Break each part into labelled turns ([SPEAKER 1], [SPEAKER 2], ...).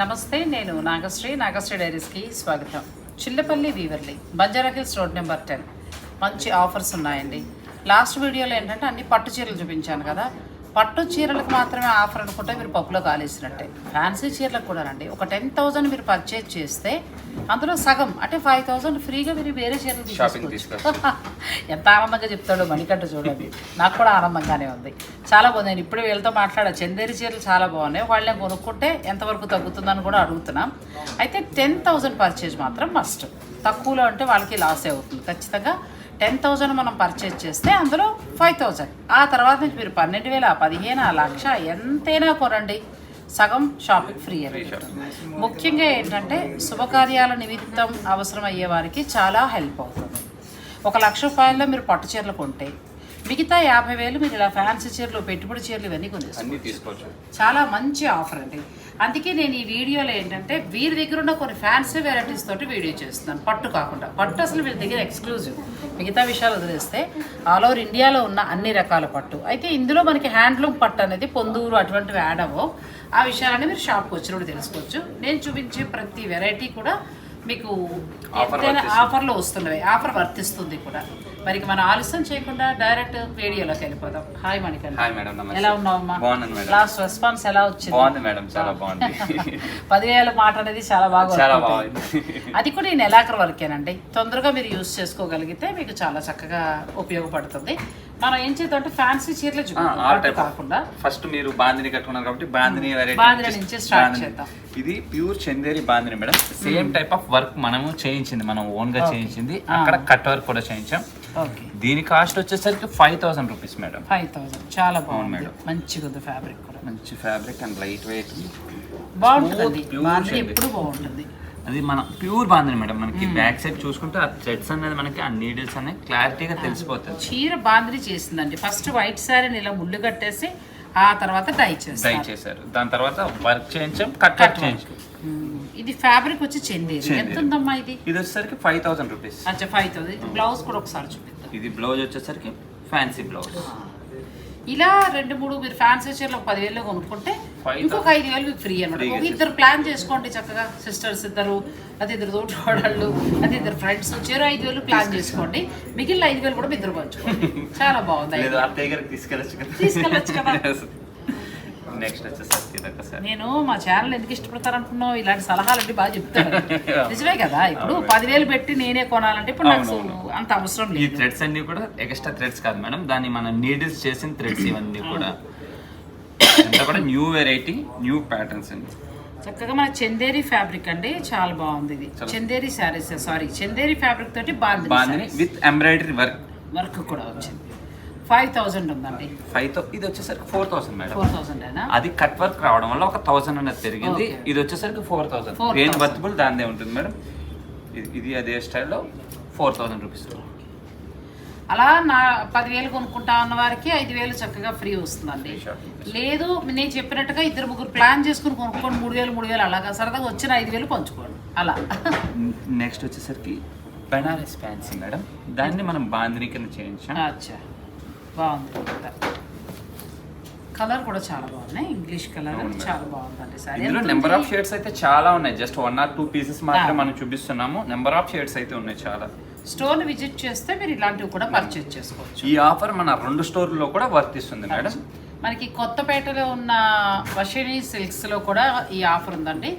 [SPEAKER 1] నమస్తే నేను నాగశ్రీ. నాగశ్రీ డైరీస్కి స్వాగతం. Chillapalli వీవర్లి Banjara Hills road number ten. మంచి ఆఫర్స్ ఉన్నాయండి. లాస్ట్ వీడియోలో ఏంటంటే అన్ని పట్టు చీరలు చూపించాను కదా. పట్టు చీరలకు మాత్రమే ఆఫర్ అనుకుంటే మీరు పప్పులో కాలేసినట్టే. ఫ్యాన్సీ చీరలకు కూడా రండి. ఒక టెన్ థౌసండ్ మీరు పర్చేజ్ చేస్తే అందులో సగం అంటే ఫైవ్ థౌసండ్ ఫ్రీగా మీరు వేరే చీరలు తీసుకోవచ్చు ఎంత ఆనందంగా చెప్తాడో మణికంఠ చూడండి. నాకు కూడా ఆనందంగానే ఉంది. చాలా బాగుంది. నేను ఇప్పుడు వీళ్ళతో మాట్లాడా చందేరి చీరలు చాలా బాగున్నాయి. వాళ్ళని కొనుక్కుంటే ఎంతవరకు తగ్గుతుందని కూడా అడుగుతున్నాం. అయితే టెన్ థౌజండ్ పర్చేజ్ మాత్రం మస్ట్ తక్కువలో అంటే వాళ్ళకి లాస్ అవుతుంది. ఖచ్చితంగా టెన్ థౌజండ్ మనం పర్చేజ్ చేస్తే అందులో ఫైవ్ థౌజండ్ ఆ తర్వాత నుంచి మీరు పన్నెండు వేల పదిహేను లక్ష ఎంతైనా కొనండి. సగం షాపింగ్ ఫ్రీ అని ముఖ్యంగా ఏంటంటే శుభకార్యాల నిమిత్తం అవసరం అయ్యే వారికి చాలా హెల్ప్ అవుతుంది. ఒక లక్ష రూపాయల్లో మీరు పట్టు చీరలు కొంటే మిగతా యాభై వేలు మీరు ఇలా ఫ్యాన్సీ చీరలు పెట్టుబడి చీరలు ఇవన్నీ
[SPEAKER 2] అన్ని తీసుకోవచ్చు.
[SPEAKER 1] చాలా మంచి ఆఫర్ అండి. అందుకే నేను ఈ వీడియోలో ఏంటంటే వీరి దగ్గర ఉన్న కొన్ని ఫ్యాన్సీ వెరైటీస్ తోటి వీడియో చేస్తున్నాను. పట్టు కాకుండా. పట్టు అసలు వీరి దగ్గర ఎక్స్క్లూజివ్ మిగతా విషయాలు వదిలేస్తే ఆల్ ఓవర్ ఇండియాలో ఉన్న అన్ని రకాల పట్టు. అయితే ఇందులో మనకి హ్యాండ్లూమ్ పట్టు అనేది పొందూరు అటువంటివి యాడ్ అవ్వవు. ఆ విషయాలన్నీ మీరు షాప్కి వచ్చినప్పుడు తెలుసుకోవచ్చు. నేను చూపించే ప్రతి వెరైటీ కూడా మీకు ఎంతైనా. ఆఫర్లో వస్తున్నవి. ఆఫర్ వర్తిస్తుంది కూడా. మరి మనం ఆలస్యం చేయకుండా డైరెక్ట్ వీడియోలోకి వెళ్ళిపోదాం. హాయ్ మణికంఠ
[SPEAKER 2] హాయ్ మేడం నమస్తే
[SPEAKER 1] ఎలా ఉన్నావమ్మా
[SPEAKER 2] బాగున్నాను మేడం
[SPEAKER 1] లాస్ట్ రెస్పాన్స్ ఎలా వచ్చింది?
[SPEAKER 2] బాగుంది మేడం చాలా బాగుంది.
[SPEAKER 1] పదివేల మాట అనేది చాలా బాగా
[SPEAKER 2] చాలా. బాగుంది.
[SPEAKER 1] అది కూడా ఈ నెలాఖరు వరకేనండి. తొందరగా మీరు యూస్ చేసుకోగలిగితే మీకు చాలా చక్కగా ఉపయోగపడుతుంది. మనం ఏం చేద్దాం అంటే ఫ్యాన్సీ చీరలు. కాకుండా.
[SPEAKER 2] ఫస్ట్ మీరు బాందిని కట్టుకున్నారు కాబట్టి బాందిని వెరైటీ
[SPEAKER 1] బాందిని నుంచి start చేద్దాం.
[SPEAKER 2] ఇది pure Chanderi bandhani madam same type of work మనము చేయించింది మనం
[SPEAKER 1] ఓన్గా.
[SPEAKER 2] చేయించింది.
[SPEAKER 1] ఆ.
[SPEAKER 2] అక్కడ కట్ వర్క్ కూడా చేయించాం. దీని కాస్ట్ వచ్చేసరికి five thousand rupees madam.
[SPEAKER 1] Five thousand. చాలా బాగుంది.
[SPEAKER 2] మేడం.
[SPEAKER 1] మంచిగా ఉంది ఫ్యాబ్రిక్ కూడా.
[SPEAKER 2] మంచి ఫ్యాబ్రిక్ అండ్ లైట్ వెయిట్.
[SPEAKER 1] బాగుంటుంది బాగుంది. ఎప్పుడు బాగుంటుంది.
[SPEAKER 2] అది మన ప్యూర్ బాందిని మేడం. మనకి బ్యాక్ సైడ్ చూసుకుంటే ఆ థ్రెడ్స్ అనేది మనకి ఆ నీడిల్స్ అనేది క్లారిటీగా తెలిసిపోతుంది.
[SPEAKER 1] చీర బాందిని చేసిందండి. ఫస్ట్ వైట్ శారీని ఇలా ముళ్ళు కట్టేసి ఆ తర్వాత డై
[SPEAKER 2] డై
[SPEAKER 1] చేస్తారు
[SPEAKER 2] చేశారు. దాని తర్వాత వర్క్ చేయించాం కట్ వర్క్ చేయించాం.
[SPEAKER 1] ఇది ఫ్యాబ్రిక్ వచ్చి చెందేది.
[SPEAKER 2] చందేరి.
[SPEAKER 1] ఎంత ఉందమ్మా ఇది?
[SPEAKER 2] ఇది వచ్చేసరికి ఫైవ్ థౌసండ్ రూపీస్.
[SPEAKER 1] అచ్చా ఫైవ్ థౌసండ్. బ్లౌజ్ కూడా ఒకసారి చూపిద్దాం.
[SPEAKER 2] ఇది బ్లౌజ్ వచ్చేసరికి ఫ్యాన్సీ బ్లౌజ్.
[SPEAKER 1] ఇలా రెండు మూడు మీరు ఫ్యాన్సీ చీరలు పదివేలు కొనుక్కుంటే ఇంకొక ఐదు వేలు మీకు ఫ్రీ అనమాట ఒక ఇద్దరు ప్లాన్ చేసుకోండి చక్కగా. సిస్టర్స్ ఇద్దరు అది ఇద్దరు తోటి వాళ్ళు అది ఇద్దరు ఫ్రెండ్స్ వచ్చారు ఐదు వేలు ప్లాన్ చేసుకోండి. మిగిలిన ఐదు వేలు కూడా మీ ఇద్దరు పంచుకోండి. చాలా బాగుంది
[SPEAKER 2] తీసుకెళ్ళొచ్చు కదా. నెక్స్ట్ వచ్చేసరికి ఇదొక సార్
[SPEAKER 1] నేను మా ఛానల్ ఎందుకు ఇష్టపడతారు అనుకున్నావు ఇలాంటి సలహాలు అంటే బాగా చెప్తాను నిజమే కదా? ఇప్పుడు పదివేలు పెట్టి నేనే కొనాలంటే ఇప్పుడు నాకు. అంత అవసరం
[SPEAKER 2] ఈ
[SPEAKER 1] లేదు.
[SPEAKER 2] థ్రెడ్స్ అన్ని కూడా ఎక్స్ట్రా థ్రెడ్స్ కాదు మేడం. దాన్ని మనం నీడిల్స్ చేసిన థ్రెడ్స్ ఇవన్నీ కూడా. అంతా కూడా న్యూ వెరైటీ న్యూ ప్యాటర్న్స్ అండి.
[SPEAKER 1] చక్కగా మన చందేరి ఫ్యాబ్రిక్ అండి. చాలా బాగుంది ఇది. చందేరి శారీస్ సారీ చందేరి ఫ్యాబ్రిక్ తోటి బాగుంది
[SPEAKER 2] విత్ ఎంబ్రాయిడరీ వర్క్
[SPEAKER 1] వర్క్ కూడా వచ్చింది. ఫైవ్ థౌజండ్ ఉందండి.
[SPEAKER 2] ఫైవ్తో ఇది వచ్చేసరికి ఫోర్ థౌసండ్ మేడం.
[SPEAKER 1] ఫోర్ అయినా
[SPEAKER 2] అది కట్ వర్క్ రావడం వల్ల ఒక థౌసండ్ అనేది పెరిగింది. ఇది వచ్చేసరికి ఫోర్ థౌసండ్.
[SPEAKER 1] 4,000.
[SPEAKER 2] దేని వర్తిబుల్ దానిదే ఉంటుంది మేడం. ఇది అదే స్టైల్లో ఫోర్ థౌసండ్ రూపీస్.
[SPEAKER 1] అలా నా పదివేలు కొనుక్కుంటా ఉన్న వారికి ఐదు వేలు చక్కగా ఫ్రీ వస్తుందండి. లేదు నేను చెప్పినట్టుగా ఇద్దరు ముగ్గురు ప్లాన్ చేసుకుని కొనుక్కోండి మూడు వేలు మూడు వేలు అలాగా సరదాగా వచ్చిన ఐదు వేలు పంచుకోండి. అలా.
[SPEAKER 2] నెక్స్ట్ వచ్చేసరికి బెనారస్ ఫ్యాన్సీ మేడం. దాన్ని మనం బాందిని కింద చేయించాం.
[SPEAKER 1] అచ్చా. బాగుంది. కలర్ కూడా చాలా బాగున్నాయి. English colour. చాలా బాగుందండి సారీ.
[SPEAKER 2] ఇందులో నెంబర్ ఆఫ్? షేడ్స్ అయితే చాలా ఉన్నాయి. Just one or two pieces మాత్రమే. మనం చూపిస్తున్నాము. నెంబర్ ఆఫ్ షేడ్స్ అయితే ఉన్నాయి చాలా.
[SPEAKER 1] స్టోర్ విజిట్ చేస్తే మీరు ఇలాంటివి కూడా పర్చేజ్ చేసుకోవచ్చు.
[SPEAKER 2] ఈ ఆఫర్ మన రెండు స్టోర్లలో కూడా వర్తిస్తుంది మేడం.
[SPEAKER 1] మనకి కొత్తపేటలో ఉన్న వషిణి సిల్క్స్లో కూడా ఈ ఆఫర్ ఉందండి.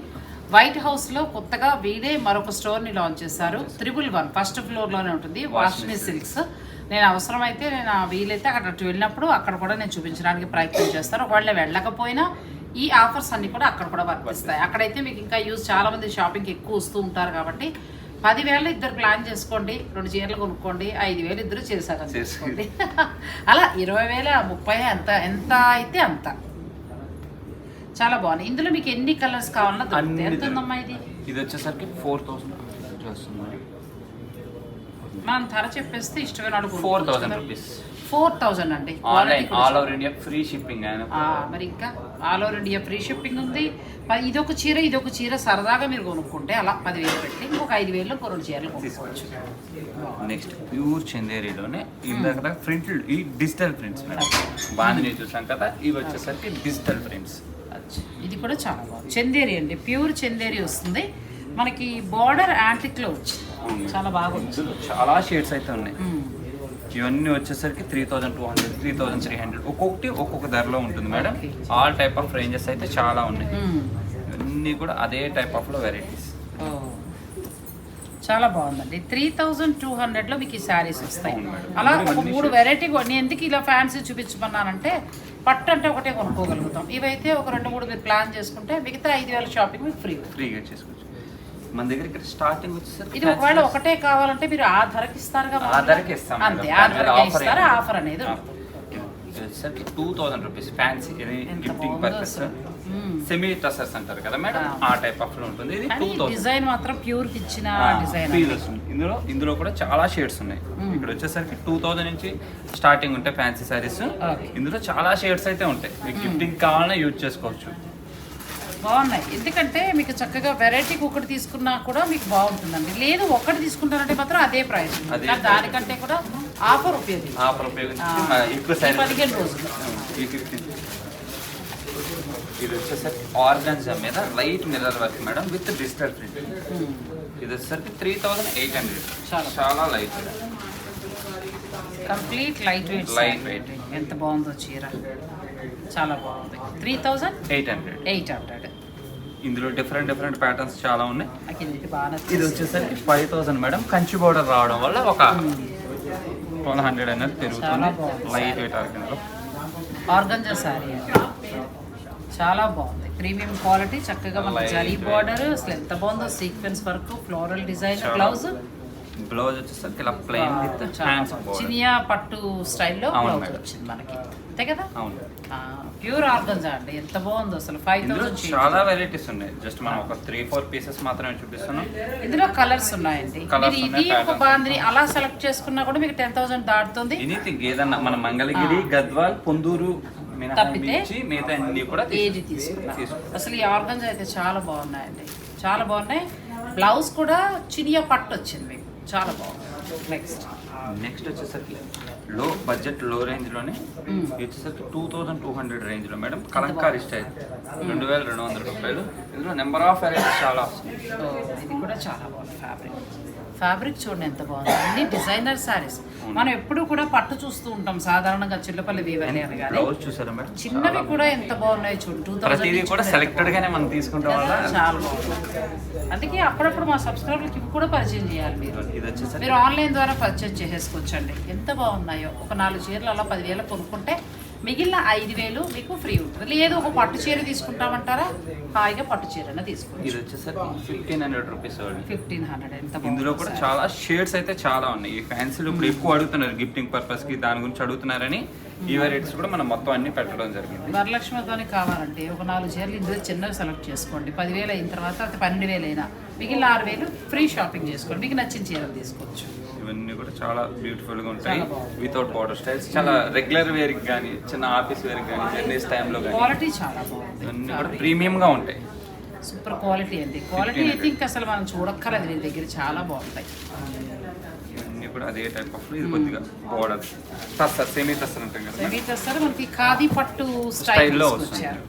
[SPEAKER 1] వైట్ హౌస్లో కొత్తగా వీడే మరొక స్టోర్ని లాంచ్ చేశారు. త్రిబుల్ వన్ ఫస్ట్ ఫ్లోర్లోనే ఉంటుంది.
[SPEAKER 2] Washini
[SPEAKER 1] సిల్క్స్ నేను అవసరమైతే నేను ఆ వీలైతే అక్కడ అటు వెళ్ళినప్పుడు అక్కడ కూడా నేను చూపించడానికి ప్రయత్నం చేస్తాను. ఒకవేళ వెళ్ళకపోయినా ఈ ఆఫర్స్ అన్ని కూడా అక్కడ కూడా వర్తిస్తాయి. అక్కడైతే మీకు ఇంకా యూజ్ చాలా మంది షాపింగ్కి ఎక్కువ వస్తూ ఉంటారు కాబట్టి పదివేలు ఇద్దరు ప్లాన్ చేసుకోండి రెండు చీరలు కొనుక్కోండి ఐదు వేలు ఇద్దరు చేశారని చేసుకోండి. అలా ఇరవై వేల ముప్పై ఎంత ఎంత అయితే అంత. చాలా బాగుంది. ఇందులో మీకు ఎన్ని కలర్స్ కావాలన్నా దొరుకుతాయి. ఎంత ఉందమ్మా ఇది?
[SPEAKER 2] ఇది వచ్చేసరికి ఫోర్ థౌసండ్. వస్తుంది
[SPEAKER 1] మనం ధర చెప్పేస్తే ఇష్టమైన
[SPEAKER 2] four thousand rupees
[SPEAKER 1] four thousand అండి.
[SPEAKER 2] Online all over India free shipping
[SPEAKER 1] మరి ఇంకా all over India free shipping ఉంది. ఇదొక చీర ఇదొక చీర సరదాగా మీరు కొనుక్కుంటే అలా పదివేలు పెట్టి ఇంకొక ఐదు వేలు ఇంకో రెండు చీరలు కొనుక్కోవచ్చు.
[SPEAKER 2] నెక్స్ట్ ప్యూర్ చందేరిలోనే ఇందాక ప్రింట్ ఈ డిజిటల్ ప్రింట్స్ మేడం. బాందిని చూసాం కదా ఇవి వచ్చేసరికి డిజిటల్ ప్రింట్స్.
[SPEAKER 1] ఇది కూడా చాలా బాగుంది. చందేరి అండి. ప్యూర్ చందేరి వస్తుంది. మనకి బార్డర్ యాంటిక్లో వచ్చింది. చాలా బాగా
[SPEAKER 2] చాలా షేడ్స్ అయితే ఉన్నాయి. ఇవన్నీ వచ్చేసరికి three thousand two hundred three thousand three hundred ఒక్కొక్కటి ఒక్కొక్క ధరలో ఉంటుంది madam. All type of ranges అయితే చాలా ఉన్నాయి. ఇవన్నీ కూడా అదే టైప్ ఆఫ్లో వెరైటీస్
[SPEAKER 1] ఓ. చాలా బాగుందండి. త్రీ థౌజండ్ టూ హండ్రెడ్లో మీకు ఈ శారీస్ వస్తాయి. అలా ఒక మూడు వెరైటీ నేను ఎందుకు ఇలా ఫ్యాన్సీ చూపించమన్నానంటే పట్టు అంటే ఒకటే కొనుక్కోగలుగుతాం. ఇవైతే ఒక రెండు మూడు మీరు ప్లాన్ చేసుకుంటే మిగతా ఐదు వేల షాపింగ్ మీకు ఫ్రీ
[SPEAKER 2] ఫ్రీగా చేసుకోవచ్చు. మన దగ్గర ఇక్కడ స్టార్టింగ్ వచ్చేసరికి
[SPEAKER 1] ఇది ఒకవేళ ఒకటే కావాలంటే మీరు ఆ ధరకి ఇస్తారుగా
[SPEAKER 2] ఆ ధరకి ఇస్తాం.
[SPEAKER 1] అంతే ఆ ధరకి ఇస్తారు? ఆఫర్ అనేది.
[SPEAKER 2] ఇది వచ్చేసరికి టూ థౌసండ్ రూపీస్ ఫ్యాన్సీ ఇది గిఫ్టింగ్ పర్పస్. సెమీ టసర్స్ అంటారు కదా మేడం?
[SPEAKER 1] ఆ.
[SPEAKER 2] టైప్ ఆఫ్లో ఉంటుంది. ఇది టూ థౌసండ్
[SPEAKER 1] డిజైన్ మాత్రం ప్యూర్ ఇచ్చిన డిజైన్
[SPEAKER 2] ఇందులో ఇందులో కూడా చాలా షేడ్స్ ఉన్నాయి. ఇక్కడ వచ్చేసరికి టూ థౌసండ్ నుంచి స్టార్టింగ్ ఉంటాయి ఫ్యాన్సీ సారీస్. ఇందులో చాలా షేడ్స్ అయితే ఉంటాయి. మీకు గిఫ్టింగ్ కావాలన్నా యూజ్ చేసుకోవచ్చు.
[SPEAKER 1] బాగున్నాయి. ఎందుకంటే మీకు చక్కగా వెరైటీకి ఒకటి తీసుకున్నా కూడా మీకు బాగుంటుందండి. లేదు ఒకటి తీసుకుంటారంటే మాత్రం అదే ప్రైస్ దానికంటే కూడా ఆఫర్ ఉపయోగించి
[SPEAKER 2] ఆఫర్ ఉపయోగించి
[SPEAKER 1] పదిహేను రోజులు.
[SPEAKER 2] ఈ 15. ఇది వచ్చేసరికి ఆర్గన్జా మీద light mirror work madam with digital print
[SPEAKER 1] మ్మ్.
[SPEAKER 2] ఇది వచ్చేసరికి త్రీ థౌసండ్ ఎయిట్ హండ్రెడ్.
[SPEAKER 1] చాలా.
[SPEAKER 2] Light.
[SPEAKER 1] Complete light weight
[SPEAKER 2] Light weight.
[SPEAKER 1] ఎంత బాగుందో చీర. చాలా బాగుంది. Three thousand
[SPEAKER 2] eight hundred
[SPEAKER 1] eight hundred
[SPEAKER 2] ఇందులో డిఫరెంట్ డిఫరెంట్ ప్యాటర్న్స్ చాలా ఉన్నాయి.
[SPEAKER 1] ఇది
[SPEAKER 2] వచ్చేసరికి five thousand madam. Kanchi border రావడం వల్ల ఒక ట్వెల్వ్ హండ్రెడ్ అనేది పెరుగుతుంది. లైట్ వెయిట్ ఆర్గన్లో
[SPEAKER 1] ఆర్గంజా శారీ చాలా బాగుంది. ప్రీమియం క్వాలిటీ చక్కగా మనకి జరీ. బార్డర్ అసలు ఎంత బాగుందో sequence work floral design blouse
[SPEAKER 2] blouse వచ్చేసరికి ఇలా ప్లెయిన్ విత్
[SPEAKER 1] చినియా పట్టు స్టైల్లో బ్లౌజ్. వచ్చింది మనకి. అంతే కదా?
[SPEAKER 2] అవును.
[SPEAKER 1] ప్యూర్ ఆర్గంజా అండి. ఎంత బాగుందో అసలు. ఫైవ్ థౌసండ్
[SPEAKER 2] చాలా వెరైటీస్ ఉన్నాయి. జస్ట్ మనం ఒక త్రీ ఫోర్ పీసెస్ మాత్రమే చూపిస్తున్నాం.
[SPEAKER 1] ఇందులో కలర్స్ ఉన్నాయండి. మీరు ఇది ఒక. బాంద్రి అలా సెలెక్ట్ చేసుకున్నా కూడా మీకు టెన్ థౌసండ్ దాటుతుంది.
[SPEAKER 2] ఎనీథింగ్ ఏదన్నా మన మంగళగిరి గద్వాల్ పొందూరు మినహాయించి మిగతా అన్ని కూడా
[SPEAKER 1] ఏది తీసుకున్నా. అసలు ఈ ఆర్గంజా అయితే చాలా బాగున్నాయండి. చాలా బాగున్నాయి. బ్లౌజ్ కూడా చినియా పట్టు వచ్చింది. మీకు చాలా బాగుంది. నెక్స్ట్
[SPEAKER 2] నెక్స్ట్ వచ్చేసరికి లో బడ్జెట్లో రేంజ్లోనే
[SPEAKER 1] మ్మ్.
[SPEAKER 2] ఇది వచ్చేసరికి టూ థౌసండ్ టూ హండ్రెడ్ రేంజ్లో మేడం. కలంకారీ స్టైల్. రెండు వేల రెండు వందల రూపాయలు. ఇందులో నెంబర్ ఆఫ్ వెరైటీస్ చాలా వస్తుంది
[SPEAKER 1] సో ఇది కూడా చాలా బాగుంది ఫ్యాబ్రిక్ ఫ్యాబ్రిక్ చూడండి ఎంత బాగుంది. అన్ని డిజైనర్ శారీస్. మనం ఎప్పుడు కూడా పట్టు చూస్తూ ఉంటాం సాధారణంగా చిల్లపల్లి వీవని అని కానీ. చిన్నవి కూడా ఎంత బాగున్నాయి చూడు. టూ
[SPEAKER 2] ప్రతిదీ కూడా సెలెక్టెడ్ గానే మనం తీసుకుంటాం
[SPEAKER 1] చాలా బాగుంది. అందుకే అప్పుడప్పుడు మా సబ్స్క్రైబర్లకి ఇవి కూడా పరిచయం చేయాలి మీరు. మీరు ఆన్లైన్ ద్వారా పర్చేజ్ చేసేసుకోవచ్చండి. ఎంత బాగున్నాయో. ఒక నాలుగు చీరలు అలా పదివేలు కొనుక్కుంటే మిగిలిన ఐదు వేలు మీకు ఫ్రీ ఉంటుంది. లేదు ఒక పట్టు చీర తీసుకుంటామంటారా? హాయిగా పట్టు చీరనే తీసుకోవచ్చు.
[SPEAKER 2] ఇది వచ్చేసరికి fifteen hundred rupees
[SPEAKER 1] fifteen hundred ఎంత
[SPEAKER 2] ఇందులో
[SPEAKER 1] బాగుందో
[SPEAKER 2] కూడా. చాలా షేడ్స్ అయితే చాలా ఉన్నాయి. ఈ ఫ్యాన్సీలు ఇప్పుడు ఎక్కువ అడుగుతున్నారు గిఫ్టింగ్ పర్పస్కి దాని గురించి అడుగుతున్నారని. ఈ వెరైటీస్ కూడా మనం మొత్తం అన్ని పెట్టడం జరిగింది.
[SPEAKER 1] వరలక్ష్మితోని కావాలంటే ఒక నాలుగు చీరలు ఇందులో చిన్నవి సెలెక్ట్ చేసుకోండి. పదివేలు అయిన తర్వాత పన్నెండు వేలు అయినా మిగిలిన ఆరు వేలు ఫ్రీ షాపింగ్ చేసుకోండి. మీకు నచ్చిన చీరలు తీసుకోవచ్చు.
[SPEAKER 2] ఇవన్నీ కూడా చాలా బ్యూటిఫుల్గా ఉంటాయి. వితౌట్ బార్డర్ స్టైల్స్ చాలా రెగ్యులర్ వేర్కి కానీ చిన్న ఆఫీస్ వేర్ కానీ జర్నీస్ టైంలో కానీ
[SPEAKER 1] క్వాలిటీ చాలా బాగుంది
[SPEAKER 2] ఇవన్నీ కూడా ప్రీమియం గా ఉంటాయి.
[SPEAKER 1] సూపర్ క్వాలిటీ అండి. క్వాలిటీ అయితే ఇంకా అసలు మనం చూడక్కర్లేదు. వీళ్ళ దగ్గర చాలా బాగుంటాయి.
[SPEAKER 2] ఇవన్నీ కూడా అదే టైప్ ఆఫ్ ఇది కొద్దిగా బార్డర్ తస్సర్ సెమీ తస్సర్ అంటాం కదా
[SPEAKER 1] సెమీ టెస్టర్ మనకి ఖాదీ పట్టు స్టైల్
[SPEAKER 2] స్టైల్లో
[SPEAKER 1] వచ్చారు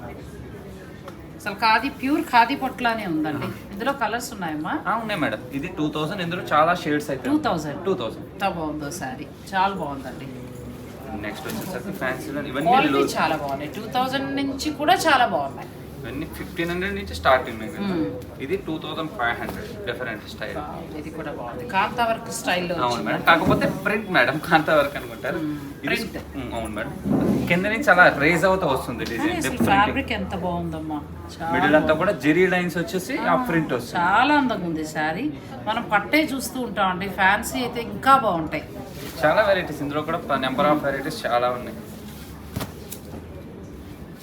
[SPEAKER 1] అసలు ఖాదీ ప్యూర్ ఖాదీ పట్టులానే ఉందండి. ఇందులో కలర్స్ ఉన్నాయమ్మా?
[SPEAKER 2] ఉన్నాయి మేడం. ఇది టూ థౌసండ్ ఇందులో చాలా షేడ్స్ అయితే
[SPEAKER 1] టూ థౌజండ్
[SPEAKER 2] టూ థౌసండ్
[SPEAKER 1] ఎంత బాగుందో సారీ చాలా బాగుందండి.
[SPEAKER 2] నెక్స్ట్ వచ్చేసరికి ఫ్యాన్సీలో ఇవన్నీ
[SPEAKER 1] చాలా బాగున్నాయి. టూ థౌజండ్ నుంచి కూడా చాలా బాగున్నాయి.
[SPEAKER 2] ఇవన్నీ ఫిఫ్టీన్ హండ్రెడ్ నుంచి స్టార్టింగ్. ఇది two thousand five hundred different style
[SPEAKER 1] ఇది కూడా బాగుంది. కాంతా వర్క్ స్టైల్లో
[SPEAKER 2] అవును మేడం. కాకపోతే ప్రింట్ మేడం కాంతా వర్క్ అనుకుంటారు.
[SPEAKER 1] మ్మ్,
[SPEAKER 2] అవును మేడం. కింద నుంచి అలా రేజ్ అవుతూ వస్తుంది డిజైన్
[SPEAKER 1] ఫ్యాబ్రిక్ ఎంత బాగుందమ్మా.
[SPEAKER 2] మిడిల్ అంతా కూడా జెరీ లైన్స్ వచ్చేసి ఆ ప్రింట్ వస్తుంది.
[SPEAKER 1] చాలా అందంగా ఉంది శారీ. మనం పట్టే చూస్తూ ఉంటాం అండి ఫ్యాన్సీ అయితే ఇంకా బాగుంటాయి.
[SPEAKER 2] చాలా వెరైటీస్ ఇందులో కూడా నెంబర్ ఆఫ్ వెరైటీస్ చాలా ఉన్నాయి.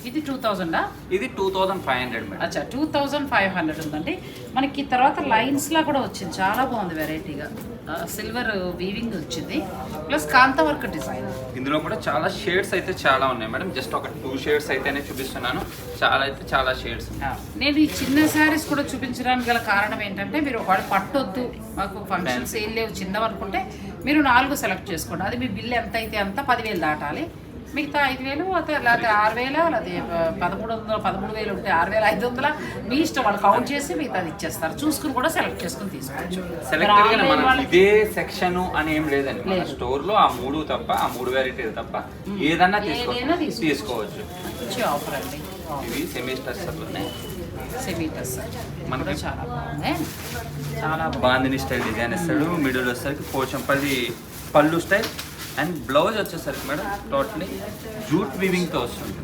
[SPEAKER 1] ఇది టూ థౌజండా
[SPEAKER 2] ఇది two thousand five hundred madam.
[SPEAKER 1] అచ్చా టూ థౌజండ్ ఫైవ్ హండ్రెడ్ ఉందండి. మనకి తర్వాత లైన్స్ లా కూడా వచ్చింది. చాలా బాగుంది వెరైటీగా. సిల్వర్ వీవింగ్ వచ్చింది. Plus kantha work design.
[SPEAKER 2] ఇందులో కూడా చాలా షేడ్స్ అయితే చాలా ఉన్నాయి మేడం. జస్ట్ ఒక టూ షేడ్స్ అయితేనే చూపిస్తున్నాను. చాలా అయితే చాలా షేడ్స్
[SPEAKER 1] నేను ఈ చిన్న శారీస్ కూడా చూపించడానికి గల కారణం ఏంటంటే మీరు ఒకవేళ పట్టొద్దు మాకు ఫంక్షన్స్ ఏం లేవు చిన్నవి అనుకుంటే మీరు నాలుగు సెలెక్ట్ చేసుకోండి. అది మీ బిల్ ఎంత అయితే అంత పదివేలు దాటాలి. మిగతా ఐదు వేలు లేకపోతే లేకపోతే ఆరు వేల లేకపోతే పదమూడు వందల పదమూడు వేలు ఉంటే ఆరు వేల ఐదు వందల. మీ ఇష్టం వాళ్ళు కౌంట్ చేసి మిగతాది ఇచ్చేస్తారు. చూసుకుని కూడా సెలెక్ట్ చేసుకుని తీసుకోవచ్చు.
[SPEAKER 2] ఇదే సెక్షన్ అని ఏం లేదండి. మన. స్టోర్లో ఆ మూడు తప్ప ఆ మూడు వెరైటీలు తప్ప ఏదన్నా తీసుకో
[SPEAKER 1] ఏదైనా తీసుకోవచ్చు.
[SPEAKER 2] తీసుకోవచ్చు.
[SPEAKER 1] మంచి ఆఫర్ అండి.
[SPEAKER 2] ఇవి సెమీ స్ట్రక్చర్లోనే
[SPEAKER 1] సెమీటర్స్
[SPEAKER 2] మనకి-
[SPEAKER 1] మనకి చాలా బాగుంది. చాలా బాగుంది
[SPEAKER 2] స్టైల్ డిజైన్ ఇస్తాడు. మిడిల్ వచ్చేసరికి Pochampalli pallu style and blouse వచ్చేసరికి మేడం టోటలీ జూట్ వీవింగ్తో వస్తుంది.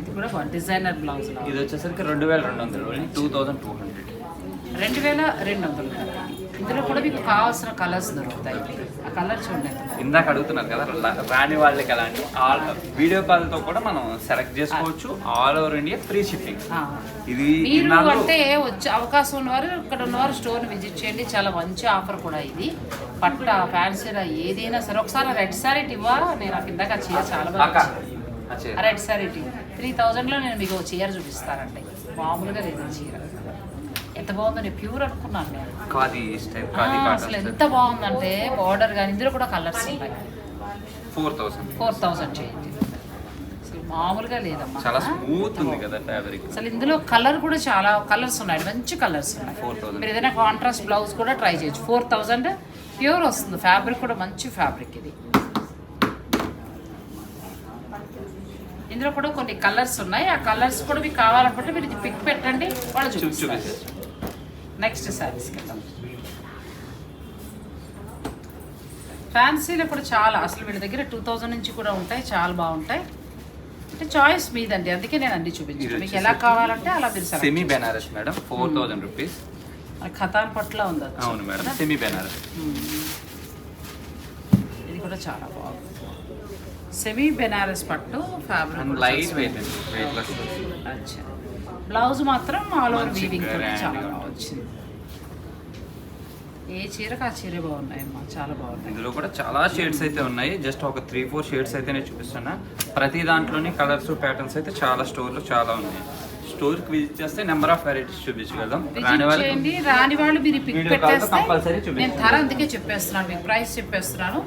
[SPEAKER 1] ఇది కూడా డిజైనర్ బ్లౌజ్
[SPEAKER 2] ఇది వచ్చేసరికి రెండు వేల రెండు వందలు టూ థౌసండ్ టూ హండ్రెడ్
[SPEAKER 1] రెండు వేల రెండు వందలు ఇందులో కూడా మీకు కావాల్సిన కలర్స్ దొరుకుతాయి. ఆ కలర్ చూడండి.
[SPEAKER 2] ఇందాక అడుగుతున్నారు కదా రాని వాళ్ళకి ఎలా అంటే ఆల్ వీడియో కాల్తో కూడా మనం సెలెక్ట్ చేసుకోవచ్చు. All over India free shipping. ఇది
[SPEAKER 1] మీరు అంటే వచ్చే అవకాశం ఉన్నవారు ఇక్కడ ఉన్నవారు స్టోర్ విజిట్ చేయండి. చాలా మంచి ఆఫర్ కూడా ఇది. పట్ల ఫ్యాన్సీరా ఏదైనా సరే. ఒకసారి రెడ్ సారీ ఇవ్వా నేను నాకు ఇందాక చీర చాలా బాగా. రెడ్ సారీ త్రీ థౌజండ్లో నేను మీకు చీర చూపిస్తానండి. మామూలుగా లేదు చీర ఎంత బాగుందో నేను ప్యూర్ అనుకున్నాను నేను.
[SPEAKER 2] స్టైల్
[SPEAKER 1] అసలు ఎంత బాగుందంటే బార్డర్ కానీ ఇందులో కూడా కలర్స్ ఉన్నాయి
[SPEAKER 2] ఫోర్ థౌసండ్
[SPEAKER 1] ఫోర్ థౌజండ్ చేయండి. అసలు మామూలుగా లేదమ్మా.
[SPEAKER 2] చాలా స్మూత్ ఉంది కదా ఫ్యాబ్రిక్
[SPEAKER 1] అసలు ఇందులో కలర్ కూడా చాలా కలర్స్ ఉన్నాయి. మంచి కలర్స్ ఉన్నాయి.
[SPEAKER 2] 4000.
[SPEAKER 1] మీరు ఏదైనా కాంట్రాస్ట్ బ్లౌజ్ కూడా ట్రై చేయొచ్చు. ఫోర్ థౌజండ్ ప్యూర్ వస్తుంది. ఫ్యాబ్రిక్ కూడా మంచి ఫ్యాబ్రిక్ ఇది. ఇందులో కూడా కొన్ని కలర్స్ ఉన్నాయి. ఆ కలర్స్ కూడా మీకు కావాలనుకుంటే మీరు ఇది పిక్ పెట్టండి. వాళ్ళు
[SPEAKER 2] చూపి
[SPEAKER 1] చూపిస్తారు. నెక్స్ట్ శారీస్కి వెళ్దాం ఫ్యాన్సీలో కూడా చాలా అసలు వీళ్ళ దగ్గర టూ థౌజండ్ నుంచి కూడా ఉంటాయి చాలా బాగుంటాయి. అంటే చాయిస్ మీదండి అందుకే నేను అన్ని చూపించాను. మీకు ఎలా కావాలంటే అలా మీరు
[SPEAKER 2] semi Benaras madam four thousand rupees.
[SPEAKER 1] Katan పట్ల ఉంది.
[SPEAKER 2] అవును మేడం
[SPEAKER 1] కదా?
[SPEAKER 2] సెమీ బెనారస్
[SPEAKER 1] మ్మ్. ఇది కూడా చాలా బాగుంది. సెమీ బెనారస్ పట్టు ఫ్యాబ్రిక్
[SPEAKER 2] లైట్ వెయిట్
[SPEAKER 1] అచ్చా. బ్లౌజ్ మాత్రం ఆల్ ఓవర్ వీవింగ్ చాలా బాగా వచ్చింది. ఏ చీరకు ఆ చీర బాగున్నాయమ్మా చాలా బాగున్నాయి.
[SPEAKER 2] ఇందులో కూడా చాలా షేడ్స్ అయితే ఉన్నాయి. జస్ట్ ఒక త్రీ ఫోర్ షేడ్స్ అయితే నేను చూపిస్తున్నా. ప్రతి దాంట్లోని కలర్స్ ప్యాటర్న్స్ అయితే చాలా స్టోర్లో చాలా ఉన్నాయి. స్టోర్కి విజిట్ చేస్తే నెంబర్ ఆఫ్ వెరైటీస్ చూపించగలం రాని
[SPEAKER 1] చేయండి. రాని వాళ్ళు మీరు పిక్ పెట్టేస్తే. నేను ధర అందుకే చెప్పేస్తున్నాను మీకు ప్రైస్ చెప్పేస్తున్నాను.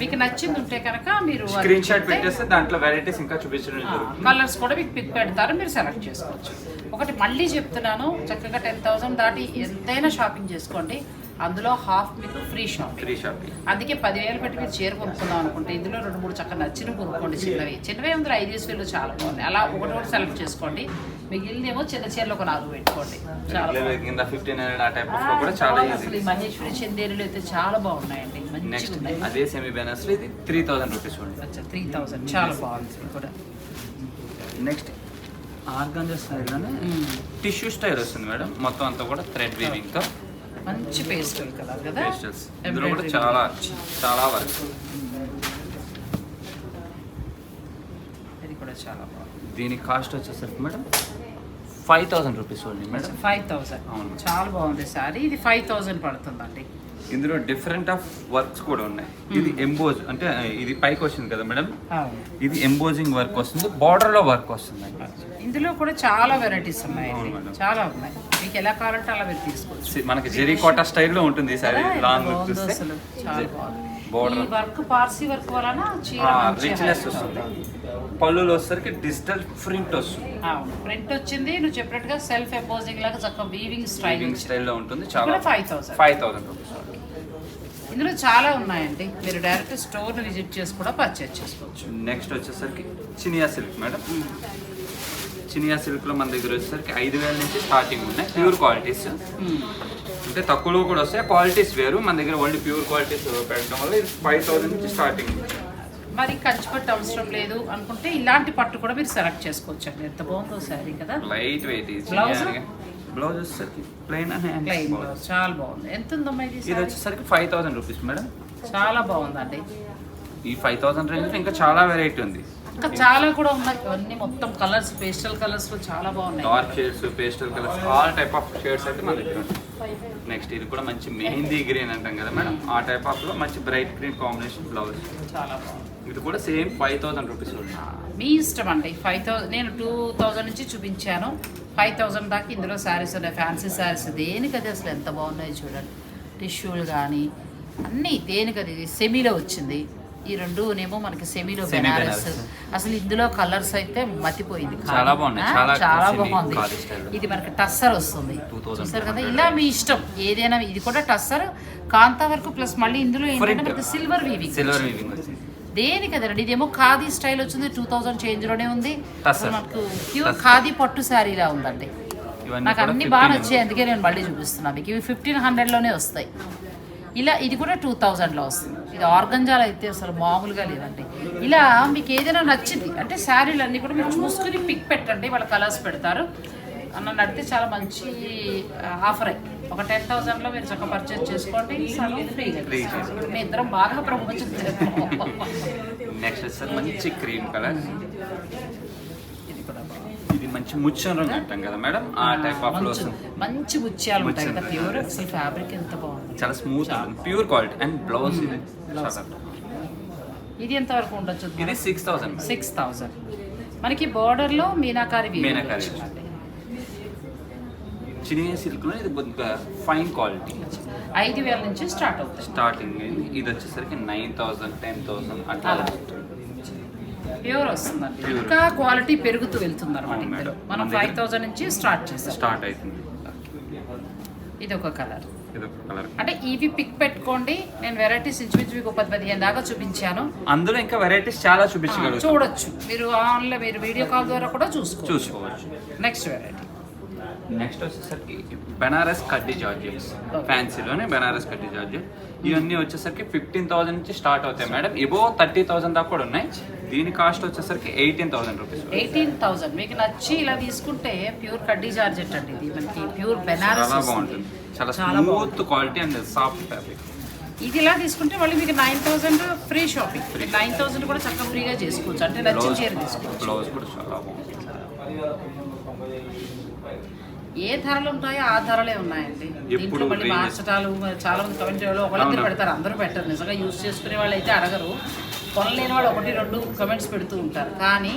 [SPEAKER 1] మీకు నచ్చింది ఉంటే కనుక మీరు
[SPEAKER 2] స్క్రీన్ షాట్ పెట్టేస్తే దాంట్లో వెరైటీస్ ఇంకా చూపించడం
[SPEAKER 1] కలర్స్ కూడా మీకు పిక్ పెడతారు మీరు సెలెక్ట్ చేసుకోవచ్చు. ఒకటి మళ్ళీ చెప్తున్నాను చక్కగా టెన్ థౌసండ్ దాటి ఎంతైనా షాపింగ్ చేసుకోండి. అందులో హాఫ్ మీకు ఫ్రీ షాపింగ్.
[SPEAKER 2] Free shopping.
[SPEAKER 1] అందుకే పదివేలు పెట్టి మీరు చీర కొనుక్కుందాం అనుకుంటే ఇందులో రెండు మూడు చక్కగా నచ్చిన కొనుక్కోండి చిన్నవి. చిన్నవి అందులో ఐదు వేలు చాలా బాగున్నాయి. అలా ఒకటి ఒకటి సెలెక్ట్ చేసుకోండి. మిగిలినేమో చిన్న చీరలు ఒక నాలుగు పెట్టుకోండి. బాగుంది. అసలు ఈ మహేశ్వరి చందేరులు అయితే చాలా బాగున్నాయండి. మంచిగా
[SPEAKER 2] అదే సెమీ బెనర్స్ ఇది త్రీ థౌసండ్ రూపీస్ ఉంది
[SPEAKER 1] త్రీ థౌసండ్ చాలా బాగుంది కూడా.
[SPEAKER 2] నెక్స్ట్ ఆర్గాంజా స్టైల్లోనే. టిష్యూ స్టైల్ వస్తుంది మేడం. మొత్తం అంతా కూడా థ్రెడ్ వీవింగ్తో.
[SPEAKER 1] మంచి పేస్టల్ కలర్ కదా
[SPEAKER 2] ఇందులో కూడా చాలా చాలా వర్క్.
[SPEAKER 1] ఇది కూడా చాలా బాగుంది.
[SPEAKER 2] దీని కాస్ట్ వచ్చేసరికి madam five thousand rupees only madam.
[SPEAKER 1] Five thousand.
[SPEAKER 2] అవును.
[SPEAKER 1] చాలా బాగుంది సారీ. ఇది ఫైవ్ థౌసండ్ పడుతుందండి.
[SPEAKER 2] ఇందులో డిఫరెంట్ ఆఫ్ వర్క్స్ కూడా ఉన్నాయి. ఇది ఎంబోజ్ అంటే ఇది పైకి వచ్చింది కదా మేడం? ఇది ఎంబోజింగ్ వర్క్ వస్తుంది బార్డర్లో వర్క్ వస్తుంది
[SPEAKER 1] ఇందులో కూడా చాలా వెరైటీస్
[SPEAKER 2] మేడం.
[SPEAKER 1] చాలా ఉన్నాయి. మీకు ఎలా కావాలంటే అలా మీరు తీసుకోవచ్చు.
[SPEAKER 2] మనకి జెరీ కోటా స్టైల్లో ఉంటుంది సారీ లాంగ్ చూస్తే.
[SPEAKER 1] చాలా బాగుంది. ఈ వర్క్ పార్సీ వర్క్ వలన
[SPEAKER 2] రిచ్నెస్ వస్తుంది. పళ్ళులో వచ్చేసరికి డిజిటల్ ప్రింట్ వస్తుంది.
[SPEAKER 1] ప్రింట్ వచ్చింది నువ్వు చెప్పినట్టుగా సెల్ఫ్ ఎంపోజింగ్ లాగా చక్కగా వీవింగ్ స్టైల్
[SPEAKER 2] వీవింగ్ స్టైల్లో ఉంటుంది చాలా
[SPEAKER 1] ఫైవ్ థౌసండ్
[SPEAKER 2] ఫైవ్ థౌసండ్
[SPEAKER 1] ఇందులో చాలా ఉన్నాయండి. మీరు డైరెక్ట్ స్టోర్ విజిట్ చేసి కూడా పర్చేస్ చేసుకోవచ్చు.
[SPEAKER 2] నెక్స్ట్ వచ్చేసరికి చినియా సిల్క్ మేడం చినియా సిల్క్లో మన దగ్గర వచ్చేసరికి ఐదు వేల నుంచి స్టార్టింగ్ ఉన్నాయి. Pure qualities. అంటే తక్కువలో కూడా వస్తాయి. క్వాలిటీస్ వేరు. మన దగ్గర ఓన్లీ ప్యూర్ క్వాలిటీస్ పెట్టడం వల్ల ఇది ఫైవ్ థౌసండ్ నుంచి స్టార్టింగ్
[SPEAKER 1] మరి కంచి పట్టు అవసరం లేదు అనుకుంటే ఇలాంటి పట్టు కూడా మీరు సెలెక్ట్ చేసుకోవచ్చు అండి ఎంత బాగుందో శారీ కదా.
[SPEAKER 2] Light weight
[SPEAKER 1] Blouse?
[SPEAKER 2] బ్లౌజ్ వచ్చేసరికి ప్లెయిన్
[SPEAKER 1] ప్లెయిన్ బ్లౌజ్ చాలా బాగుంది. ఎంత ఉందమ్మా ఇది
[SPEAKER 2] ఇది? వచ్చేసరికి ఫైవ్ థౌసండ్ రూపీస్ మేడం
[SPEAKER 1] చాలా బాగుందండి.
[SPEAKER 2] ఈ ఫైవ్ థౌసండ్ రేంజ్ ఇంకా చాలా వెరైటీ ఉంది.
[SPEAKER 1] ఇంకా చాలా కూడా ఉన్నాయి. ఇవన్నీ మొత్తం కలర్స్ పేస్టల్ కలర్స్లో చాలా బాగున్నాయి.
[SPEAKER 2] Dark shades pastel colours all type of shades అయితే మన దగ్గర నెక్స్ట్ ఇది కూడా మంచి మెహందీ గ్రీన్ అంటాం కదా మేడం. ఆ టైప్ ఆఫ్లో మంచి బ్రైట్ గ్రీన్ కాంబినేషన్ బ్లౌజ్
[SPEAKER 1] చాలా బాగుంది.
[SPEAKER 2] ఇది కూడా సేమ్ ఫైవ్ థౌసండ్ రూపీస్
[SPEAKER 1] మీ ఇష్టం అండి. ఫైవ్ థౌసండ్ నేను టూ థౌజండ్ నుంచి చూపించాను. ఫైవ్ థౌజండ్ దాకా ఇందులో శారీస్ ఉన్నాయి. ఫ్యాన్సీ శారీస్ దేనికది అసలు ఎంత బాగున్నాయి చూడండి. టిష్యూలు కానీ అన్నీ దేనికది సెమీలో వచ్చింది. ఈ రెండునేమో మనకి సెమీలో బెనారస్. అసలు ఇందులో కలర్స్ అయితే మతిపోయింది.
[SPEAKER 2] చాలా.
[SPEAKER 1] ఆ,
[SPEAKER 2] చాలా
[SPEAKER 1] బాగుంది. ఇది మనకి టస్సర్ వస్తుంది.
[SPEAKER 2] 2200.
[SPEAKER 1] చూసారు కదా? ఇలా మీ ఇష్టం. ఏదైనా ఇది కూడా టస్సర్ కాంతా వరకు ప్లస్ మళ్ళీ ఇందులో ఏంటంటే. మనకి సిల్వర్ వీవింగ్
[SPEAKER 2] సిల్వర్ వీవింగ్
[SPEAKER 1] దేనికి అదండి ఇదేమో ఖాదీ స్టైల్ వచ్చింది. టూ థౌజండ్ చేంజ్లోనే ఉంది. మనకు ప్యూర్ ఖాదీ పట్టు శారీలా ఉందండి. నాకు అన్ని
[SPEAKER 2] 15
[SPEAKER 1] బాగా నచ్చాయి. అందుకే నేను మళ్ళీ చూపిస్తున్నాను మీకు. ఇవి ఫిఫ్టీన్ హండ్రెడ్లోనే వస్తాయి. ఇలా ఇది కూడా టూ థౌజండ్లో వస్తుంది ఇది ఆర్గంజాలు అయితే అసలు మామూలుగా లేదండి ఇలా మీకు ఏదైనా నచ్చింది అంటే శారీలు అన్నీ కూడా మీరు చూసుకుని పిక్ పెట్టండి వాళ్ళ కలర్స్ పెడతారు. నన్ను అడిగితే చాలా మంచి ఆఫర్ ఒక టెన్ థౌసండ్లో మీరు చక్కగా పర్చేస్ చేసుకోండి సగం ఫ్రీగా. మీ ఇద్దరం బాగా
[SPEAKER 2] నెక్స్ట్ వచ్చేసరికి మంచి క్రీమ్ కలర్
[SPEAKER 1] ఇది కూడా బాగుంది.
[SPEAKER 2] ఇది మంచి రంగు అంటాం కదా మేడం? ఆ టైప్ ఆఫ్
[SPEAKER 1] మంచి ముత్యాలు ఉంటాయి కదా. ప్యూర్. అసలు ఫ్యాబ్రిక్ ఎంత బాగుంది.
[SPEAKER 2] చాలా smooth pure quality and blouse ఇది
[SPEAKER 1] ఎంత వరకు ఉండొచ్చు
[SPEAKER 2] ఇది సిక్స్ థౌసండ్
[SPEAKER 1] సిక్స్ థౌజండ్ మనకి border లో మీనాకారి
[SPEAKER 2] మీనాకారి. చిన్న సిల్క్లో ఇది కొద్దిగా ఫైన్ క్వాలిటీ
[SPEAKER 1] ఐదు వేల నుంచి స్టార్ట్ అవుతాయి
[SPEAKER 2] స్టార్టింగ్ ఇది వచ్చేసరికి నైన్ థౌసండ్ టెన్ థౌసండ్ అట్లా.
[SPEAKER 1] ప్యూర్ వస్తుందండి.
[SPEAKER 2] Pure.
[SPEAKER 1] ఇంకా క్వాలిటీ పెరుగుతూ వెళ్తుంది అనమాట. మనం ఫైవ్ థౌసండ్ నుంచి స్టార్ట్ చేస్తాం
[SPEAKER 2] స్టార్ట్ అవుతుంది.
[SPEAKER 1] ఇది ఒక కలర్ అంటే ఇవి పిక్ పెట్టుకోండి. నేను వెరైటీస్ ఇంచుమించు మీకు పది పదిహేను దాకా చూపించాను.
[SPEAKER 2] అందులో ఇంకా వెరైటీస్ చాలా
[SPEAKER 1] ఆ,
[SPEAKER 2] చూపించగలుగుతాం
[SPEAKER 1] చూడొచ్చు. మీరు ఆన్లో మీరు వీడియో కాల్ ద్వారా కూడా చూసుకోవచ్చు.
[SPEAKER 2] చూసుకోవచ్చు.
[SPEAKER 1] నెక్స్ట్ వెరైటీ
[SPEAKER 2] నెక్స్ట్ వచ్చేసరికి బెనారస్ కడ్డీ జార్జెట్స్. ఫ్యాన్సీలోనే బెనారస్ కడ్డీ జార్జెట్. ఇవన్నీ వచ్చేసరికి ఫిఫ్టీన్ థౌసండ్ నుంచి స్టార్ట్ అవుతాయి మేడం. ఇవో థర్టీ థౌసండ్ దాకా కూడా ఉన్నాయి. దీని కాస్ట్ వచ్చేసరికి eighteen thousand rupees
[SPEAKER 1] eighteen thousand మీకు నచ్చి ఇలా తీసుకుంటే ప్యూర్ కడ్డీ జార్జెట్ అండి ఇది. మనకి ప్యూర్ బెనారస్.
[SPEAKER 2] బాగుంటుంది. చాలా smooth quality and soft fabric
[SPEAKER 1] ఇది ఇలా తీసుకుంటే మళ్ళీ మీకు nine thousand free shopping nine thousand కూడా చక్కగా ఫ్రీగా చేసుకోవచ్చు. అంటే నచ్చిన చీర తీసుకోవచ్చు.
[SPEAKER 2] బ్లౌజ్ కూడా చాలా
[SPEAKER 1] ఏ ధరలు ఉంటాయో ఆ ధరలే ఉన్నాయండి.
[SPEAKER 2] ఎప్పుడు
[SPEAKER 1] మళ్ళీ. మార్చటాలు చాలా మంది కమెంట్ ఒకళ్ళిద్దరు. పెడతారు అందరూ పెట్టరు. నిజంగా యూజ్ చేసుకునే వాళ్ళు అయితే అడగరు. కొనలేని వాళ్ళు ఒకటి రెండు కమెంట్స్ పెడుతూ ఉంటారు. కానీ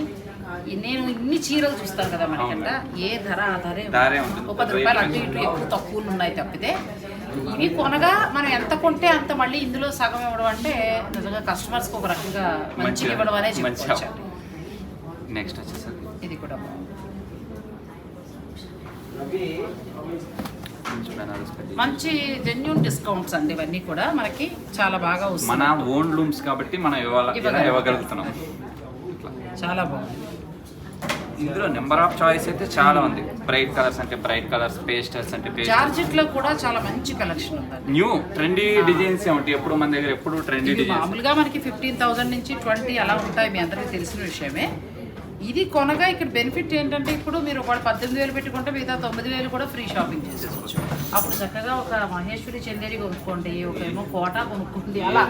[SPEAKER 1] నేను ఇన్ని చీరలు చూస్తాను కదా మనకంట ఏ ధర ఆ ధరే. ఒక పది రూపాయలు అటు ఇటు ఎక్కువ తక్కువలు ఉన్నాయి తప్పితే. ఇవి కొనగా మనం ఎంత కొంటే అంత మళ్ళీ ఇందులో సగం ఇవ్వడం అంటే నిజంగా కస్టమర్స్కి ఒక రకంగా మంచిగా ఇవ్వడం అనే చెప్పుకోవచ్చు.
[SPEAKER 2] నెక్స్ట్ వచ్చేసరికి.
[SPEAKER 1] ఇది కూడా
[SPEAKER 2] మంచి
[SPEAKER 1] జెన్యున్ డిస్కౌంట్స్ అండి ఇవన్నీ కూడా. మనకి చాలా బాగా
[SPEAKER 2] మన
[SPEAKER 1] వస్తుంది
[SPEAKER 2] ఓన్ లూమ్స్ కాబట్టి మనం ఇవ్వాల. ఇవ్వగలుగుతున్నాం.
[SPEAKER 1] చాలా బాగుంది.
[SPEAKER 2] ఇందులో నెంబర్ ఆఫ్ చాయిస్ అయితే చాలా ఉంది. బ్రైట్ కలర్స్ అంటే బ్రైట్ కలర్స్ పేస్టల్స్ అంటే
[SPEAKER 1] జార్జెట్లో కూడా చాలా మంచి కలెక్షన్ ఉందండి.
[SPEAKER 2] న్యూ ట్రెండీ డిజైన్స్ ఉంటాయి ఎప్పుడు మన దగ్గర ఎప్పుడు ట్రెండీ డిజైన్స్?
[SPEAKER 1] మామూలుగా మనకి ఫిఫ్టీన్ థౌసండ్ నుంచి ట్వంటీ అలా ఉంటాయి మీ అందరికీ తెలిసిన విషయమే. ఇది కొనగా ఇక్కడ బెనిఫిట్ ఏంటంటే ఇప్పుడు మీరు ఒక పద్దెనిమిది వేలు పెట్టుకుంటే మిగతా తొమ్మిది వేలు కూడా ఫ్రీ షాపింగ్ చేసుకోవచ్చు అప్పుడు చక్కగా ఒక మహేశ్వరి చందేరి కొనుక్కోండి ఒక ఏమో కోట కొనుక్కోండి అలా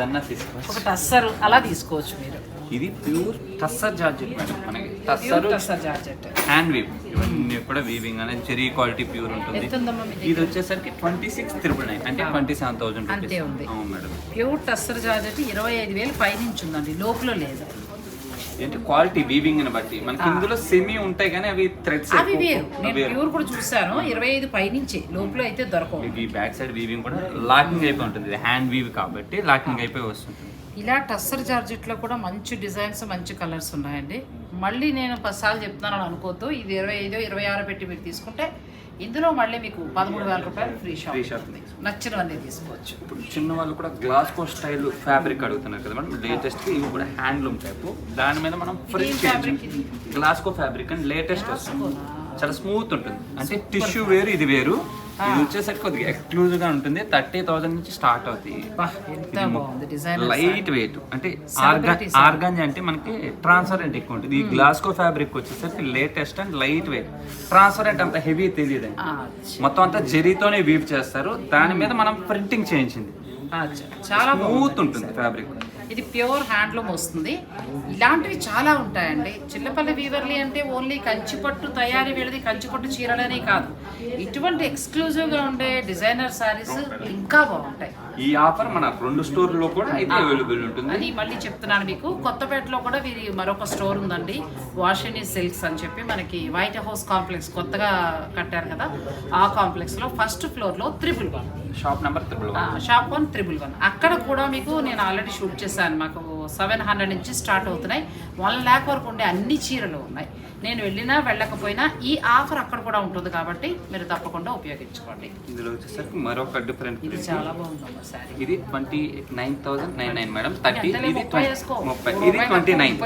[SPEAKER 1] ఒక టస్సర్ అలా తీసుకోవచ్చు మీరు.
[SPEAKER 2] ఇది ప్యూర్ టస్సర్ జార్జెట్ మేడం మనకి tussar
[SPEAKER 1] tussar georgette.
[SPEAKER 2] Hand weave ఇవన్నీ కూడా వీవింగ్ అనేది చెరీ క్వాలిటీ ప్యూర్ ఉంటుంది. ఇది వచ్చేసరికి ట్వంటీ సిక్స్ త్రిబుల్ నైన్ అంటే. ట్వంటీ సెవెన్ థౌసండ్
[SPEAKER 1] అంతే ఉంది.
[SPEAKER 2] అవును మేడం.
[SPEAKER 1] ప్యూర్ టస్సర్ జార్జెట్ ఇరవై ఐదు వేలు పైనుంచి ఉందండి లోపల లేదు.
[SPEAKER 2] ఏంటి క్వాలిటీ వీవింగ్ని బట్టి? మనకి. ఇందులో సెమీ ఉంటాయి కానీ అవి థ్రెడ్స్
[SPEAKER 1] అవి వేరు. నేను ప్యూర్ కూడా చూసాను ఇరవై ఐదు పైనుంచి లోపల అయితే దొరకవు.
[SPEAKER 2] ఈ బ్యాక్ సైడ్ వీవింగ్ కూడా లాకింగ్ అయిపోయి ఉంటుంది. ఇది హ్యాండ్ వీవ్ కాబట్టి లాకింగ్ అయిపోయి వస్తుంది
[SPEAKER 1] ఇలా టస్సర్ జార్జెట్లో కూడా మంచి డిజైన్స్ మంచి కలర్స్ ఉన్నాయండి. మళ్ళీ నేను పదిసార్లు చెప్తున్నాను అనుకోవద్దు. ఇది ఇరవై ఐదు ఇరవై ఆరు పెట్టి మీరు తీసుకుంటే ఇందులో మళ్ళీ మీకు పదమూడు వేల రూపాయలు ఫ్రీ షాప్. నచ్చినవన్నీ తీసుకోవచ్చు.
[SPEAKER 2] ఇప్పుడు చిన్న వాళ్ళు కూడా గ్లాస్ కో స్టైల్ ఫ్యాబ్రిక్ అడుగుతున్నారు కదా మేడం. లేటెస్ట్ ఇవి కూడా హ్యాండ్లూమ్ టైప్ దాని మీద మనం ఫ్రీ
[SPEAKER 1] ఇది?
[SPEAKER 2] Glass co fabric and latest వస్తుంది? చాలా స్మూత్ ఉంటుంది. అంటే టిష్యూ వేరు ఇది వేరు. ఇది వచ్చేసరికి కొద్దిగా ఎక్స్క్లూజివ్గా ఉంటుంది. థర్టీ థౌసండ్ నుంచి స్టార్ట్ అవుతాయి లైట్ వెయిట్ అంటే. ఆర్గాన్ అంటే మనకి ట్రాన్స్పరెంట్ ఎక్కువ ఉంటుంది. ఈ గ్లాస్కో ఫ్యాబ్రిక్ వచ్చేసరికి latest and light weight transparent అంత హెవీ తెలియదు. మొత్తం అంతా జరీతోనే వీవ్ చేస్తారు. దాని మీద మనం ప్రింటింగ్ చేయించింది.
[SPEAKER 1] చాలా
[SPEAKER 2] స్మూత్ ఉంటుంది ఫ్యాబ్రిక్
[SPEAKER 1] ఇది ప్యూర్ హ్యాండ్లూమ్ వస్తుంది. ఇలాంటివి చాలా ఉంటాయండి. చిల్లపల్లి వీవర్లీ అంటే ఓన్లీ కంచిపట్టు తయారీ వీళ్ళది కంచిపట్టు చీరలనే కాదు. ఇటువంటి ఎక్స్క్లూజివ్గా ఉండే డిజైనర్ శారీస్ ఇంకా బాగుంటాయి.
[SPEAKER 2] ఈ ఆఫర్ మన రెండు స్టోర్లో కూడా అయితే అవైలబుల్ ఉంటుంది.
[SPEAKER 1] అది మళ్ళీ చెప్తున్నాను మీకు. కొత్తపేటలో కూడా వీరి మరొక స్టోర్ ఉందండి. వాషిని సిల్క్స్ అని చెప్పి మనకి వైట్ హౌస్ కాంప్లెక్స్ కొత్తగా కట్టారు కదా ఆ కాంప్లెక్స్లో ఫస్ట్ ఫ్లోర్లో triple one.
[SPEAKER 2] Shop number triple
[SPEAKER 1] shop one triple one. అక్కడ కూడా మీకు నేను ఆల్రెడీ షూట్ చేశాను. మాకు సెవెన్ హండ్రెడ్ నుంచి స్టార్ట్ అవుతున్నాయి. వన్ ల్యాక్ వరకు ఉండే అన్ని చీరలు ఉన్నాయి. నేను వెళ్ళినా వెళ్ళకపోయినా ఈ ఆఫర్ అక్కడ కూడా ఉంటుంది కాబట్టి మీరు తప్పకుండా ఉపయోగించుకోండి.
[SPEAKER 2] ఇందులో వచ్చేసరికి మరొక డిఫరెంట్
[SPEAKER 1] ఇది చాలా బాగుందమ్మా శారీ.
[SPEAKER 2] ఇది twenty nine thousand nine nine madam thirty ఇది
[SPEAKER 1] ముప్పై
[SPEAKER 2] ఇది ట్వంటీ నైన్.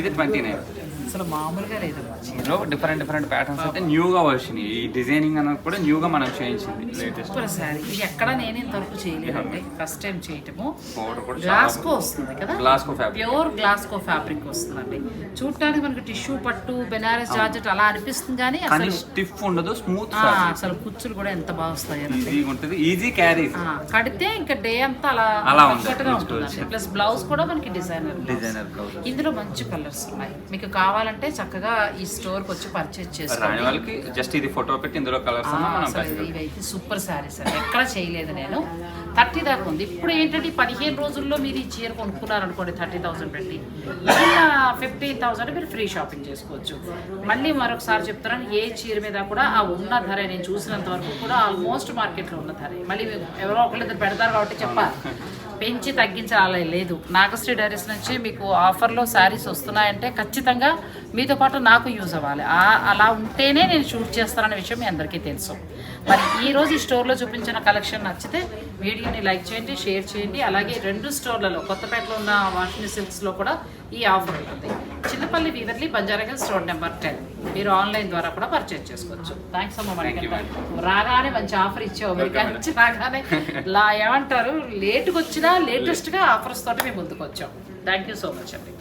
[SPEAKER 2] ఇది ట్వంటీ నైన్
[SPEAKER 1] అసలు మామూలుగా చీర.
[SPEAKER 2] ఇందులో డిఫరెంట్ డిఫరెంట్ ప్యాటర్న్స్ అయితే న్యూగా వచ్చినాయి ఈ డిజైనింగ్ అనేది కూడా న్యూగా మనం చేయించింది లేటెస్ట్
[SPEAKER 1] సూపర్ శారీ. ఇది ఎక్కడ నేను ఇంతవరకు చేయలేదండి. ఫస్ట్ టైం చేయటము. గ్లాస్కో వస్తుంది కదా.
[SPEAKER 2] గ్లాస్కో ఫ్యాబ్రిక్
[SPEAKER 1] ప్యూర్ గ్లాస్కో ఫ్యాబ్రిక్ వస్తుందండి. చూడటానికి మనకి టిష్యూ పట్టు బెనారస్ జార్జెట్ అలా అనిపిస్తుంది కానీ
[SPEAKER 2] కానీ
[SPEAKER 1] అసలు
[SPEAKER 2] స్టిఫ్ ఉండదు స్మూత్
[SPEAKER 1] అసలు కుచ్చులు కూడా ఎంత బాగా వస్తాయండి
[SPEAKER 2] ఈజీగా ఉంటుంది ఈజీ క్యారీస్
[SPEAKER 1] ఆ, కడితే ఇంకా డే అంతా అలా
[SPEAKER 2] అలా ఉంటుంది.
[SPEAKER 1] ప్లస్ బ్లౌజ్ కూడా మనకి డిజైనర్
[SPEAKER 2] డిజైనర్ బ్లౌజ్.
[SPEAKER 1] ఇందులో మంచి కలర్స్ ఉన్నాయి. మీకు కావాలంటే చక్కగా ఈ స్టోర్కి వచ్చి పర్చేజ్ చేసుకోండి.
[SPEAKER 2] వాళ్ళకి జస్ట్ ఇది ఫోటో పెట్టి ఇందులో కలర్స్.
[SPEAKER 1] ఇవైతే సూపర్ అండి. ఎక్కడ చేయలేదు నేను. థర్టీ దాకా ఉంది. ఇప్పుడు ఏంటంటే పదిహేను రోజుల్లో మీరు ఈ చీర కొనుక్కున్నారనుకోండి థర్టీ థౌసండ్ పెట్టి. ఫిఫ్టీన్ థౌసండ్ మీరు ఫ్రీ షాపింగ్ చేసుకోవచ్చు. మళ్ళీ మరొకసారి చెప్తున్నాను ఏ చీర మీద కూడా ఆ ఉన్న ధర నేను చూసినంత వరకు కూడా ఆల్మోస్ట్ మార్కెట్లో ఉన్న ధర. మళ్ళీ ఎవరో ఒకళ్ళిద్దరు పెడతారు కాబట్టి చెప్పాలి. పెంచి తగ్గించాలి లేదు. నాగశ్రీ డైరీస్ నుంచి మీకు ఆఫర్లో శారీస్ వస్తున్నాయంటే ఖచ్చితంగా మీతో పాటు నాకు యూజ్ అవ్వాలి. అలా ఉంటేనే నేను షూట్ చేస్తాననే విషయం మీ అందరికీ తెలుసు. మరి ఈ రోజు ఈ స్టోర్లో చూపించిన కలెక్షన్ నచ్చితే వీడియోని లైక్ చేయండి షేర్ చేయండి. అలాగే రెండు స్టోర్లలో కొత్తపేటలో ఉన్న వాషింగ్ సిల్క్స్లో కూడా ఈ ఆఫర్ ఉంటుంది. చిన్నపల్లి వీవర్లీ బంజారాగల్ స్టోర్ నెంబర్ టెన్. మీరు ఆన్లైన్ ద్వారా కూడా పర్చేజ్ చేసుకోవచ్చు. థ్యాంక్స్ అమ్మ రాగానే మంచి ఆఫర్ ఇచ్చావు నుంచి రాగానే లా ఏమంటారు? లేట్గా వచ్చినా లేటెస్ట్గా ఆఫర్స్ తోటి మేము ముందుకు వచ్చాం థ్యాంక్ యూ సో మచ్ అండి.